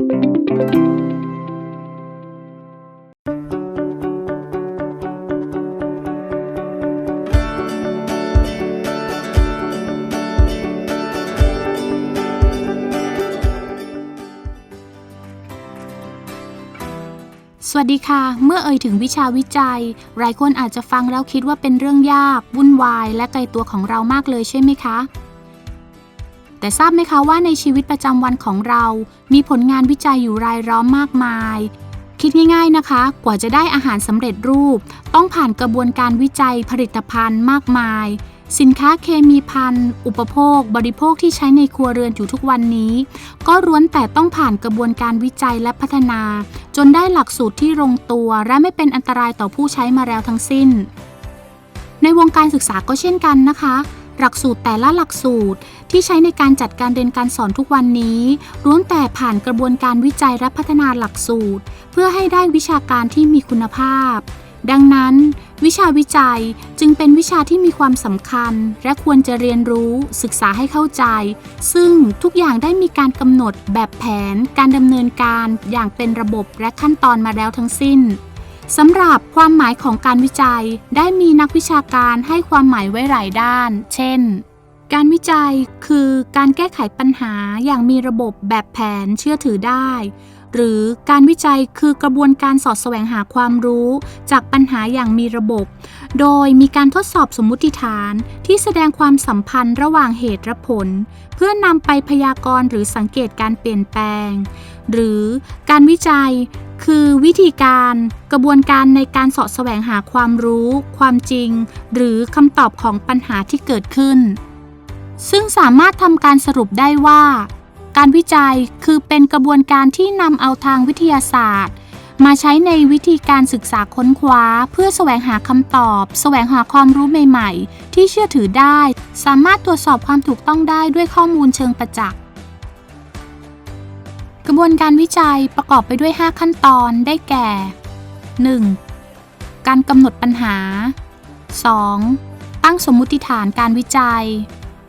สวัสดีค่ะ เมื่อเอ่ยถึงวิชาวิจัย หลายคนอาจจะฟังแล้วคิดว่าเป็นเรื่องยาก วุ่นวาย และไกลตัวของเรามากเลยใช่ไหมคะ แต่ทราบไหมคะว่าในชีวิตประจำวันของเรา มีผลงานวิจัยอยู่รายล้อมมากมาย คิดง่าย ๆนะคะ กว่าจะได้อาหารสำเร็จรูป ต้องผ่านกระบวนการวิจัยผลิตภัณฑ์มากมาย สินค้าเคมีภัณฑ์อุปโภค บริโภคที่ใช้ในครัวเรือนอยู่ทุกวันนี้ ก็ล้วนแต่ต้องผ่านกระบวนการวิจัยและพัฒนา จนได้หลักสูตรที่ลงตัว และไม่เป็นอันตรายต่อผู้ใช้มาแล้วทั้งสิ้น ในวงการศึกษาก็เช่นกันนะคะ หลักสูตรแต่ละหลักสูตรที่ใช้ในการจัดการเรียนการสอนทุกวันนี้ล้วนแต่ผ่านกระบวนการวิจัยและพัฒนาหลักสูตร เพื่อให้ได้วิชาการที่มีคุณภาพ ดังนั้น วิชาวิจัยจึงเป็นวิชาที่มีความสำคัญ และควรจะเรียนรู้ ศึกษาให้เข้าใจ ซึ่งทุกอย่างได้มีการกำหนดแบบแผน การดำเนินการอย่างเป็นระบบและขั้นตอนมาแล้วทั้งสิ้น สำหรับความหมายของการวิจัยได้มีนักวิชาการให้ความหมายไว้หลายด้าน เช่น การวิจัยคือการแก้ไขปัญหาอย่างมีระบบแบบแผนเชื่อถือได้ หรือการวิจัยคือกระบวนการสอดแสวงหาความรู้ จากปัญหาอย่างมีระบบ โดยมีการทดสอบสมมุติฐานที่แสดงความสัมพันธ์ระหว่างเหตุและผล เพื่อนำไปพยากรณ์หรือสังเกตการเปลี่ยนแปลง หรือการวิจัย คือวิธีการกระบวนการในการสาะแสวงหาความรู้ ความจริง หรือคำตอบของปัญหาที่เกิดขึ้น ซึ่งสามารถทำการสรุปได้ว่า การวิจัยคือเป็นกระบวนการที่นำเอาทางวิทยาศาสตร์ มาใช้ในวิธีการศึกษาค้นคว้า เพื่อแสวงหาคำตอบ แสวงหาความรู้ใหม่ ๆ ที่เชื่อถือได้ สามารถตรวจสอบความถูกต้องได้ด้วยข้อมูลเชิงประจักษ์ กระบวนการวิจัยประกอบไปด้วย 5 ขั้นตอนได้แก่ 1. การกำหนดปัญหา 2. ตั้งสมมุติฐานการวิจัย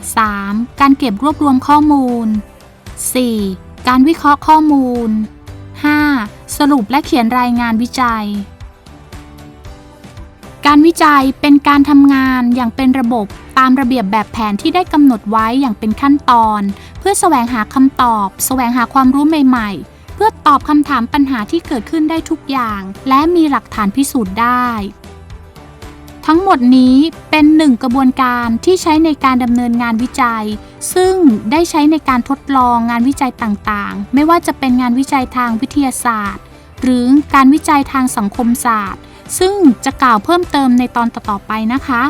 3. การเก็บรวบรวมข้อมูล 4. การวิเคราะห์ข้อมูล 5. สรุปและเขียนรายงานวิจัย การวิจัยเป็นการทำงานอย่างเป็นระบบตามระเบียบแบบแผนที่ได้กำหนดไว้อย่างเป็นขั้นตอน เพื่อแสวงหาคำตอบ แสวงหาความรู้ใหม่ ๆ เพื่อตอบคำถามปัญหาที่เกิดขึ้นได้ทุกอย่าง และมีหลักฐานพิสูจน์ได้ ทั้งหมดนี้เป็นหนึ่งกระบวนการที่ใช้ในการดำเนินงานวิจัย ซึ่งได้ใช้ในการทดลองงานวิจัยต่างๆ ไม่ว่าจะเป็นงานวิจัยทางวิทยาศาสตร์ หรือการวิจัยทางสังคมศาสตร์ ซึ่งจะกล่าวเพิ่มเติมในตอนต่อๆไปนะคะ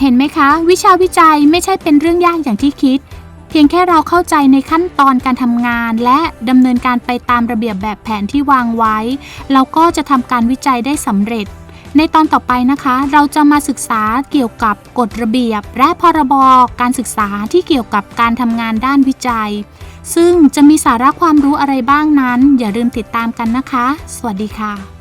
เห็นไหมคะ วิชาวิจัยไม่ใช่เป็นเรื่องยากอย่างที่คิด เพียงแค่เราเข้าใจในขั้นตอนการทำงาน และดำเนินการไปตามระเบียบแบบแผนที่วางไว้ เราก็จะทำการวิจัยได้สำเร็จ ในตอนต่อไปนะคะ เราจะมาศึกษาเกี่ยวกับกฎระเบียบ และพรบการศึกษาที่เกี่ยวกับการทำงานด้านวิจัย ซึ่งจะมีสาระความรู้อะไรบ้างนั้น อย่าลืมติดตามกันนะคะ สวัสดีค่ะ